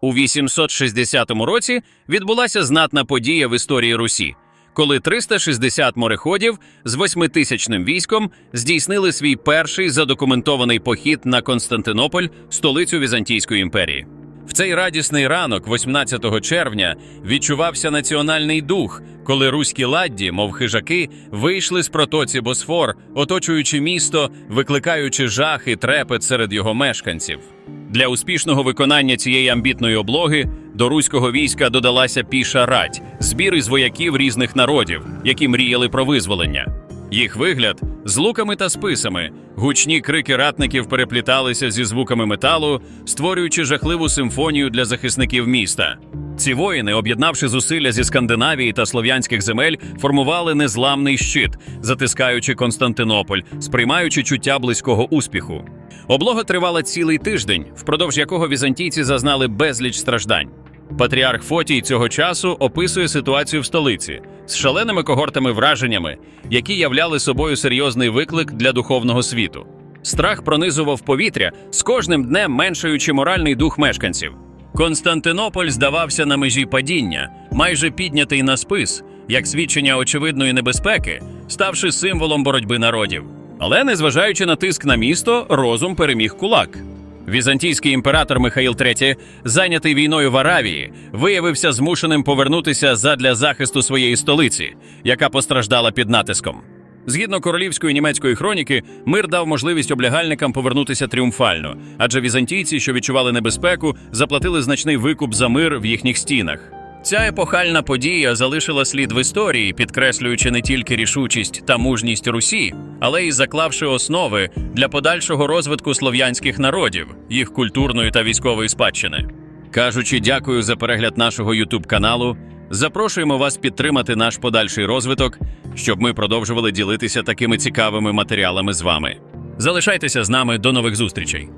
У 860 році відбулася знатна подія в історії Русі, коли 360 мореходів з восьмитисячним військом здійснили свій перший задокументований похід на Константинополь, столицю Візантійської імперії. В цей радісний ранок, 18 червня, відчувався національний дух, коли руські ладді, мов хижаки, вийшли з протоці Босфор, оточуючи місто, викликаючи жах і трепет серед його мешканців. Для успішного виконання цієї амбітної облоги до руського війська додалася піша рать, збір із вояків різних народів, які мріяли про визволення. Їх вигляд з луками та списами, гучні крики ратників перепліталися зі звуками металу, створюючи жахливу симфонію для захисників міста. Ці воїни, об'єднавши зусилля зі Скандинавії та слов'янських земель, формували незламний щит, затискаючи Константинополь, сприймаючи чуття близького успіху. Облога тривала цілий тиждень, впродовж якого візантійці зазнали безліч страждань. Патріарх Фотій цього часу описує ситуацію в столиці з шаленими когортами враженнями, які являли собою серйозний виклик для духовного світу. Страх пронизував повітря, з кожним днем меншаючи моральний дух мешканців. Константинополь здавався на межі падіння, майже піднятий на спис, як свідчення очевидної небезпеки, ставши символом боротьби народів. Але, незважаючи на тиск на місто, розум переміг кулак. Візантійський імператор Михаїл III, зайнятий війною в Аравії, виявився змушеним повернутися задля захисту своєї столиці, яка постраждала під натиском. Згідно королівської німецької хроніки, мир дав можливість облягальникам повернутися тріумфально, адже візантійці, що відчували небезпеку, заплатили значний викуп за мир в їхніх стінах. Ця епохальна подія залишила слід в історії, підкреслюючи не тільки рішучість та мужність Русі, але й заклавши основи для подальшого розвитку слов'янських народів, їх культурної та військової спадщини. Кажучи, дякую за перегляд нашого youtube каналу. Запрошуємо вас підтримати наш подальший розвиток, щоб ми продовжували ділитися такими цікавими матеріалами з вами. Залишайтеся з нами до нових зустрічей.